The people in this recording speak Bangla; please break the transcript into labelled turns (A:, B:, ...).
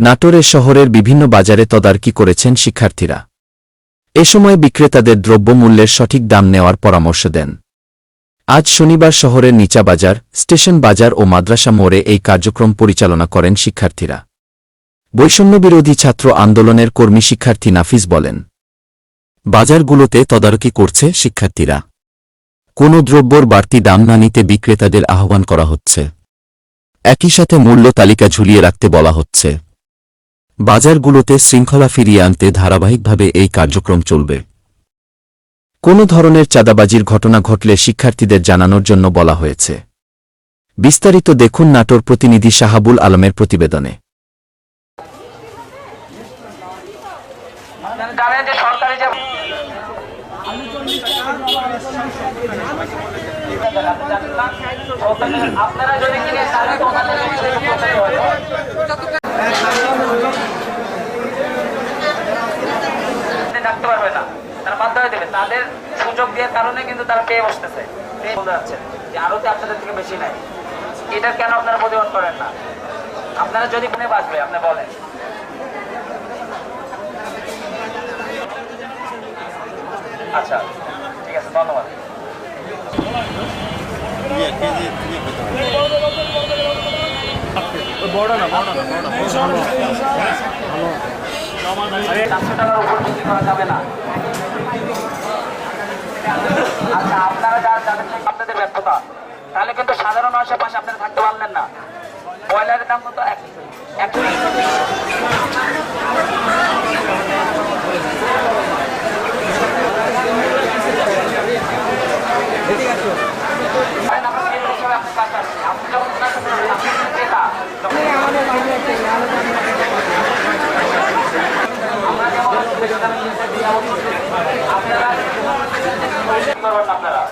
A: নাটোরে শহরের বিভিন্ন বাজারে তদারকি করেছেন শিক্ষার্থীরা। এ সময় বিক্রেতাদের দ্রব্যমূল্যের সঠিক দাম নেওয়ার পরামর্শ দেন। আজ শনিবার শহরের নিচা বাজার, স্টেশন বাজার ও মাদ্রাসা মোড়ে এই কার্যক্রম পরিচালনা করেন শিক্ষার্থীরা। বৈষম্যবিরোধী ছাত্র আন্দোলনের কর্মী শিক্ষার্থী নাফিস বলেন, বাজারগুলোতে তদারকি করছে শিক্ষার্থীরা। কোনো দ্রব্যর বাড়তি দাম না নিতে বিক্রেতাদের আহ্বান করা হচ্ছে। একই সাথে মূল্য তালিকা ঝুলিয়ে রাখতে বলা হচ্ছে। বাজারগুলোতে শৃঙ্খলা ফিরিয়ে আনতে ধারাবাহিকভাবে এই কার্যক্রম চলবে। কোনো ধরনের চাঁদাবাজির ঘটনা ঘটলে শিক্ষার্থীদের জানানোর জন্য বলা হয়েছে। বিস্তারিত দেখুন নাটোর প্রতিনিধি শাহাবুল আলমের প্রতিবেদনে।
B: আপনারা যদি কিনে তাহলে তো ওনাদের থাকতে পারবে না তারা বাধ্য হয়ে দেবে। তাদের সুযোগ দেওয়ার কারণে কিন্তু তারা পেয়ে বসতেছে। পেয়ে বলতে যাচ্ছেন যে আরোতে আপনাদের থেকে বেশি নাই। এটা কেন আপনারা প্রতিবাদ করেন না? আপনারা যদি কোনে বাঁচবে আপনি বলেন। আচ্ছা ঠিক আছে ধন্যবাদ। চারশো টাকার উপর করা যাবে না। আচ্ছা আপনারা যারা যাদের আপনাদের ব্যর্থতা। তাহলে কিন্তু সাধারণ মানুষের পাশে আপনারা থাকতে পারলেন না। ব্রয়লারের দাম কত? এক আপনারা